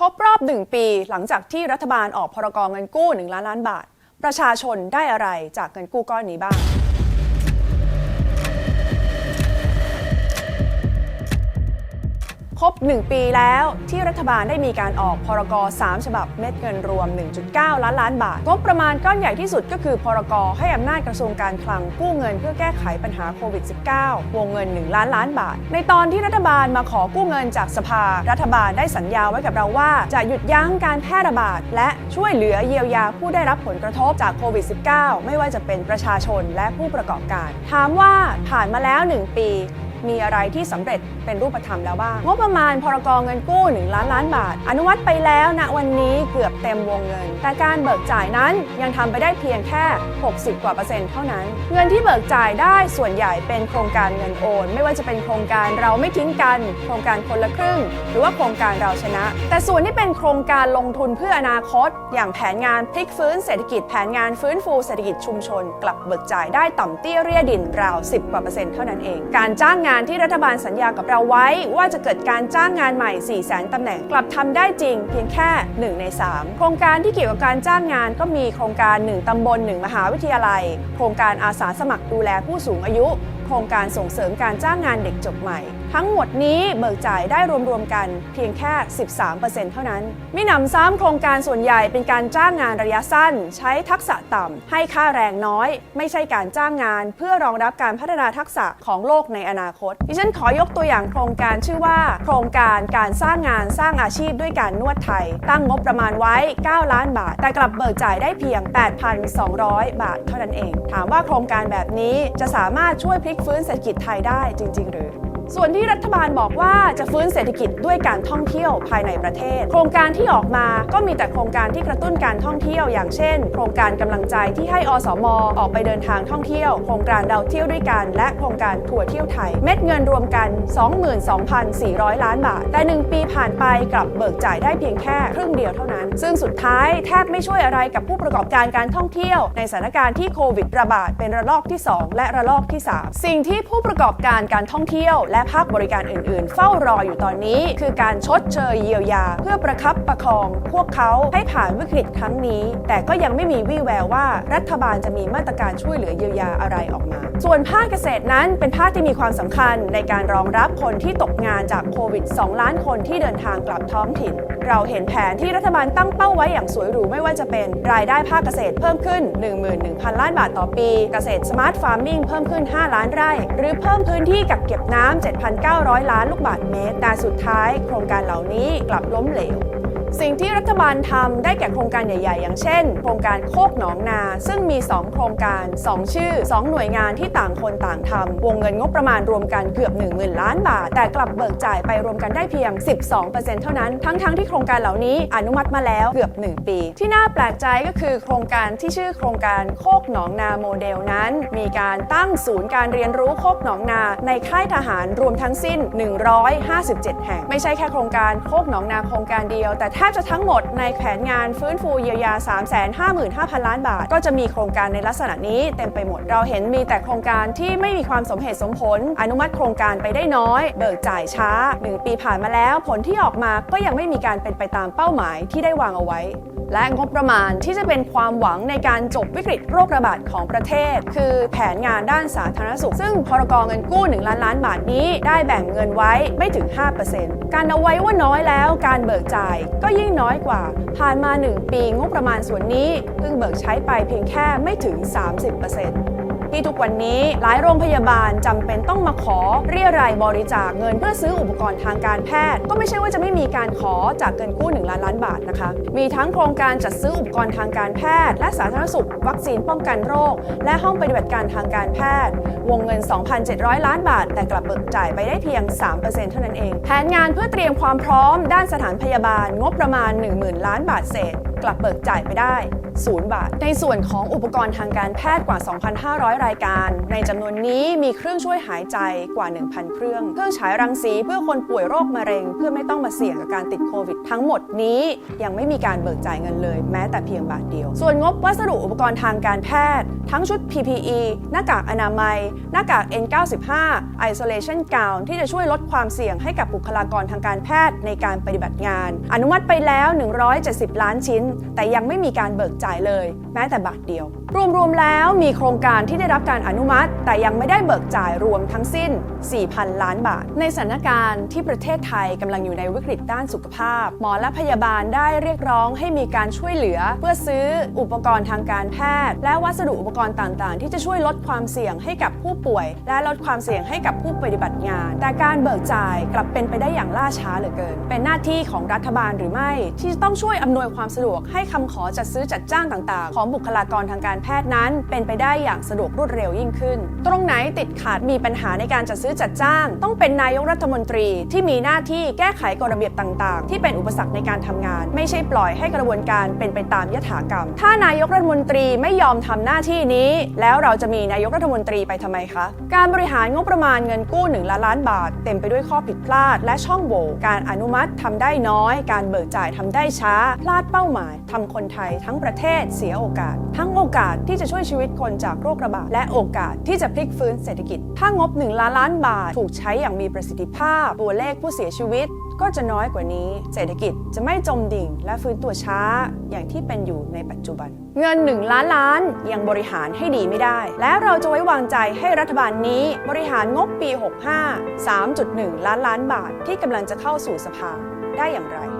ครบรอบหนึ่งปีหลังจากที่รัฐบาลออกพรกรเงินกู้ 1 ล้านล้านบาท ประชาชนได้อะไรจากเงินกู้ก้อนนี้บ้าง รบ 1 ปีแล้วที่รัฐบาลได้มีการออกพรก3ฉบับเม็ดเงินรวม 1.9 ล้านล้านบาท งบประมาณก้อนใหญ่ที่สุดก็คือพรกให้อำนาจกระทรวงการคลังกู้เงินเพื่อแก้ไขปัญหาโควิด -19 วงเงิน 1 ล้านล้านบาท ในตอนที่รัฐบาลมาขอกู้เงินจากสภา รัฐบาลได้สัญญาไว้กับเราว่า จะหยุดยั้งการแพร่ระบาด และช่วยเหลือเยียวยาผู้ได้รับผลกระทบจากโควิด -19 ไม่ว่าจะเป็นประชาชนและผู้ประกอบการ ถามว่าผ่านมาแล้ว 1 ปี มีอะไรที่สำเร็จเป็นรูปธรรมแล้วบ้างงบประมาณพรกองเงินกู้ 1 ล้านล้านบาท อนุมัติไปแล้วณวันนี้เกือบเต็มวงเงิน แต่การเบิกจ่ายนั้นยังทำไปได้เพียงแค่ 60 กว่าเปอร์เซ็นต์เท่านั้น เงินที่เบิกจ่ายได้ส่วนใหญ่เป็นโครงการเงินโอน ไม่ว่าจะเป็นโครงการเราไม่ทิ้งกัน โครงการคนละครึ่ง หรือว่าโครงการเราชนะ แต่ส่วนที่เป็นโครงการลงทุนเพื่ออนาคต อย่างแผนงานพลิกฟื้นเศรษฐกิจแผนงานฟื้นฟูเศรษฐกิจชุมชน กลับเบิกจ่ายได้ต่ำเตี้ยเรียดินราว 10กว่าเปอร์เซ็นต์เท่านั้นเอง การจ้างงานที่รัฐบาลสัญญากับเราไว้ว่าจะเกิดการจ้างงานใหม่4 0 0 0 0 0ตำแหน่งกลับทำได้จริงเพียงแค่ 1 ใน 3 โครงการที่เกี่ยวกับการจ้างงานก็มีโครงการ 1 ตำบล 1 มหาวิทยาลัย โครงการอาสาสมัครดูแลผู้สูงอายุ โครงการส่งเสริมการจ้างงานเด็กจบใหม่ ทั้งหมดนี้เบิกจ่ายได้รวมๆกันเพียงแค่ 13%เท่านั้น มิหนำซ้ำโครงการส่วนใหญ่เป็นการจ้างงานระยะสั้น ใช้ทักษะต่ำ ให้ค่าแรงน้อย ไม่ใช่การจ้างงาน เพื่อรองรับการพัฒนาทักษะของโลกในอนาคต ดิฉันขอยกตัวอย่างโครงการชื่อว่า โครงการการสร้างงานสร้างอาชีพด้วยการนวดไทย ตั้งงบประมาณไว้ 9 ล้านบาท แต่กลับเบิกจ่ายได้เพียง 8,200 บาทเท่านั้นเอง ถามว่าโครงการแบบนี้จะสามารถช่วยพลิกฟื้นเศรษฐกิจไทยได้จริง ๆ หรือ ส่วนที่รัฐบาลบอกว่าจะฟื้นเศรษฐกิจด้วยการท่องเที่ยวภายในประเทศ โครงการที่ออกมาก็มีแต่โครงการที่กระตุ้นการท่องเที่ยวอย่างเช่น โครงการกำลังใจที่ให้อสมออกไปเดินทางท่องเที่ยว โครงการเราเที่ยวด้วยกันและโครงการทัวร์เที่ยวไทย เม็ดเงินรวมกัน 22,400 ล้านบาท แต่ 1 ปีผ่านไปกลับเบิกจ่ายได้เพียงแค่ครึ่งเดียวเท่านั้น ซึ่งสุดท้ายแทบไม่ช่วยอะไรกับผู้ประกอบการการท่องเที่ยว ในสถานการณ์ที่โควิดระบาดเป็นระลอกที่ 2 และระลอกที่ 3 สิ่งที่ผู้ประกอบการการท่องเที่ยวและภาคบริการอื่น ๆ เฝ้ารออยู่ตอนนี้ คือการชดเชยเยียวยา เพื่อประคับประคอง พวกเขาให้ผ่านวิกฤตครั้งนี้ แต่ก็ยังไม่มีวี่แววว่ารัฐบาลจะมีมาตรการช่วยเหลือเยียวยาอะไรออกมา ส่วนภาคเกษตรนั้นเป็นภาคที่มีความสำคัญในการรองรับคนที่ตกงานจากโควิด 2 ล้านคนที่เดินทางกลับท้องถิ่น เราเห็นแผนที่รัฐบาลตั้งเป้าไว้อย่างสวยหรูไม่ว่าจะเป็นรายได้ภาคเกษตรเพิ่มขึ้น 11,000 ล้านบาทต่อปี เกษตรสมาร์ทฟาร์มิงเพิ่มขึ้น 5 ล้านไร่ หรือเพิ่มพื้นที่กักเก็บน้ำ7,900 ล้านลูกบาทเมตรแต่สุดท้าย โครงการเหล่านี้กลับล้มเหลว สิ่งที่รัฐบาลทำได้แก่โครงการใหญ่ ๆ อย่างเช่น โครงการโคกหนองนา ซึ่งมี 2 โครงการ 2 ชื่อ 2 หน่วยงานที่ต่างคนต่างทำวงเงินงบประมาณรวมกันเกือบ 10,000 ล้านบาท แต่กลับเบิกจ่ายไปรวมกันได้เพียง 12%เท่านั้น ทั้งๆที่โครงการเหล่านี้อนุมัติมาแล้วเกือบ 1 ปี ที่น่าแปลกใจก็คือโครงการที่ชื่อโครงการโคกหนองนาโมเดลนั้น มีการตั้งศูนย์การเรียนรู้โคกหนองนา ในค่ายทหารรวมทั้งสิ้น 157 แห่ง ไม่ใช่แค่โครงการโคกหนองนาโครงการเดียวแต่แทบจะทั้งหมดในแผนงานฟื้นฟูเยียวยา 355,000 ล้านบาท ก็จะมีโครงการในลักษณะนี้เต็มไปหมด เราเห็นมีแต่โครงการที่ไม่มีความสมเหตุสมผล อนุมัติโครงการไปได้น้อย เบิกจ่ายช้า 1 ปีผ่านมาแล้ว ผลที่ออกมาก็ยังไม่มีการเป็นไปตามเป้าหมายที่ได้วางเอาไว้ และงบประมาณที่จะเป็นความหวังในการจบวิกฤตโรคระบาดของประเทศ คือแผนงานด้านสาธารณสุข ซึ่งพรกองเงินกู้ 1 ล้านล้านบาทนี้ได้แบ่งเงินไว้ไม่ถึง 5%การเอาไว้ว่าน้อยแล้วการเบิกจ่ายก็ยิ่งน้อยกว่า ผ่านมา 1 ปีงบประมาณส่วนนี้เพิ่งเบิกใช้ไปเพียงแค่ไม่ถึง 30% ที่ทุกวันนี้หลายโรงพยาบาลจำเป็นต้องมาขอเรียรายบริจาคเงินเพื่อซื้ออุปกรณ์ทางการแพทย์ ก็ไม่ใช่ว่าจะไม่มีการขอจากเงินกู้1ล้านล้านบาทนะคะ มีทั้งโครงการจัดซื้ออุปกรณ์ทางการแพทย์ และสาธารณสุข วัคซีนป้องกันโรค และห้องปฏิบัติการทางการแพทย์ วงเงิน 2,700 ล้านบาท แต่กลับเบิกจ่ายไปได้เพียง 3%เท่านั้นเอง แผนงานเพื่อเตรียมความพร้อมด้านสถานพยาบาลงบประมาณ 10,000 ล้านบาทเศษ กลับเบิกจ่ายไปได้ 0 บาท ในส่วนของอุปกรณ์ทางการแพทย์กว่า 2,500 รายการ ในจำนวนนี้มีเครื่องช่วยหายใจกว่า 1,000 เครื่อง เครื่องฉายรังสีเพื่อคนป่วยโรคมะเร็ง เพื่อไม่ต้องมาเสี่ยงกับการติดโควิด ทั้งหมดนี้ยังไม่มีการเบิกจ่ายเงินเลย แม้แต่เพียงบาทเดียว ส่วนงบวัสดุอุปกรณ์ทางการแพทย์ ทั้งชุด PPE หน้ากากอนามัย หน้ากาก N95 Isolation Gown ที่จะช่วยลดความเสี่ยงให้กับบุคลากรทางการแพทย์ในการปฏิบัติงาน อนุมัติไปแล้ว 170 ล้านชิ้น แต่ยังไม่มีการเบิกจ่ายเลย แม้แต่บาทเดียว รวมๆแล้วมีโครงการที่ได้รับการอนุมัติ แต่ยังไม่ได้เบิกจ่ายรวมทั้งสิ้น 4,000 ล้านบาท ในสถานการณ์ที่ประเทศไทยกำลังอยู่ในวิกฤตด้านสุขภาพ หมอและพยาบาลได้เรียกร้องให้มีการช่วยเหลือ เพื่อซื้ออุปกรณ์ทางการแพทย์ และวัสดุอุปกรณ์ต่างๆ ที่จะช่วยลดความเสี่ยงให้กับผู้ป่วย และลดความเสี่ยงให้กับผู้ปฏิบัติงาน แต่การเบิกจ่ายกลับเป็นไปได้อย่างล่าช้าเหลือเกิน เป็นหน้าที่ของรัฐบาลหรือไม่ ที่จะต้องช่วยอำนวยความสะดวกให้คำขอจัดซื้อจัดจ้างต่างๆ ของบุคลากรทางการแพทย์นั้น เป็นไปได้อย่างสะดวกรวดเร็วยิ่งขึ้น ตรงไหนติดขัดมีปัญหาในการจัดซื้อจัดจ้าง ต้องเป็นนายกรัฐมนตรีที่มีหน้าที่แก้ไขกฎระเบียบต่างๆ ที่เป็นอุปสรรคในการทำงาน ไม่ใช่ปล่อยให้กระบวนการเป็นไปตามยถากรรม ถ้านายกรัฐมนตรีไม่ยอมทำหน้าที่นี้ แล้วเราจะมีนายกรัฐมนตรีไปทำไมคะ การบริหารงบประมาณเงินกู้1ล้านล้านบาท เต็มไปด้วยข้อผิดพลาด และช่องโหว่ การอนุมัติทำได้น้อย การเบิกจ่ายทำได้ช้า พลาดเป้าหมายทำคนไทยทั้งประเททศเสียโอกาส ทั้งโอกาสที่จะช่วยชีวิตคนจากโรคระบาดและโอกาสที่จะพลิกฟื้นเศรษฐกิจ ถ้างบ 1 ล้านล้านบาทถูกใช้อย่างมีประสิทธิภาพ ตัวเลขผู้เสียชีวิตก็จะน้อยกว่านี้ เศรษฐกิจจะไม่จมดิ่งและฟื้นตัวช้าอย่างที่เป็นอยู่ในปัจจุบัน เงิน 1 ล้านล้านยังบริหารให้ดีไม่ได้ และเราจะไว้วางใจให้รัฐบาลนี้บริหารงบปี 65 3.1 ล้านล้านบาทที่กำลังจะเข้าสู่สภาได้อย่างไร